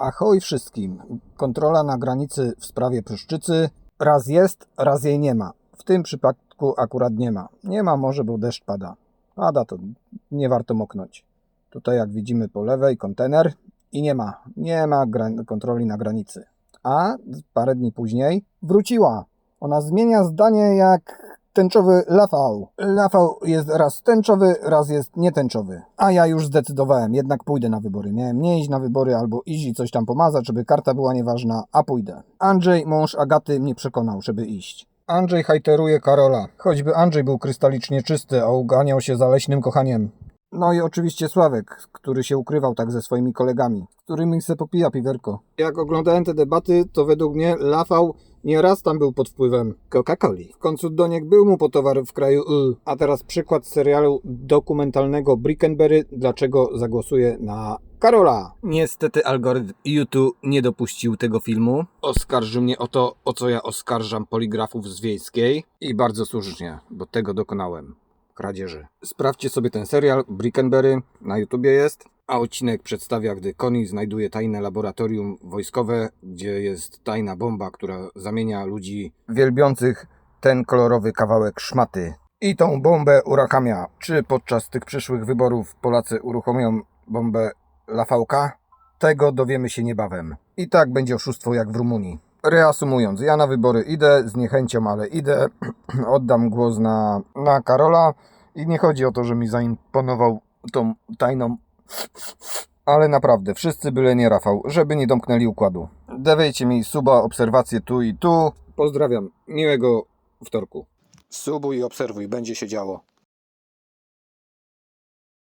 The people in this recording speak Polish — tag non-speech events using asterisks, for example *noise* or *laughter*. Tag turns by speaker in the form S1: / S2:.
S1: Ahoj wszystkim. Kontrola na granicy w sprawie pryszczycy. Raz jest, raz jej nie ma. W tym przypadku akurat nie ma. Nie ma może, bo deszcz pada. Pada to nie warto moknąć. Tutaj jak widzimy po lewej kontener i nie ma, nie ma kontroli na granicy. A parę dni później wróciła. Ona zmienia zdanie jak tęczowy lafał. Lafał jest raz tęczowy, raz jest nietęczowy. A ja już zdecydowałem, jednak pójdę na wybory. Miałem nie iść na wybory albo iść i coś tam pomazać, żeby karta była nieważna, a pójdę. Andrzej, mąż Agaty, mnie przekonał, żeby iść. Andrzej hajteruje Karola. Choćby Andrzej był krystalicznie czysty, a uganiał się za leśnym kochaniem. No i oczywiście Sławek, który się ukrywał tak ze swoimi kolegami, którymi se popija piwerko. Jak oglądałem te debaty, to według mnie Lafał nieraz tam był pod wpływem Coca-Coli. W końcu Doniek był mu po towar w kraju Y. A teraz przykład serialu dokumentalnego Brickenberry, dlaczego zagłosuję na Karola. Niestety algorytm YouTube nie dopuścił tego filmu. Oskarżył mnie o to, o co ja oskarżam poligrafów z wiejskiej. I bardzo słusznie, bo tego dokonałem kradzieży. Sprawdźcie sobie ten serial Brickenberry, na YouTubie jest, a odcinek przedstawia, gdy Connie znajduje tajne laboratorium wojskowe, gdzie jest tajna bomba, która zamienia ludzi wielbiących ten kolorowy kawałek szmaty. I tą bombę uruchamia. Czy podczas tych przyszłych wyborów Polacy uruchomią bombę Lafałka? Tego dowiemy się niebawem. I tak będzie oszustwo jak w Rumunii. Reasumując, ja na wybory idę, z niechęcią, ale idę. *clears throat* Oddam głos na, na Karola. I nie chodzi o to, że mi zaimponował tą tajną. Ale naprawdę, wszyscy byle nie Rafał, żeby nie domknęli układu. Dawajcie mi suba, obserwacje tu i tu. Pozdrawiam, miłego wtorku. Subuj i obserwuj, będzie się działo.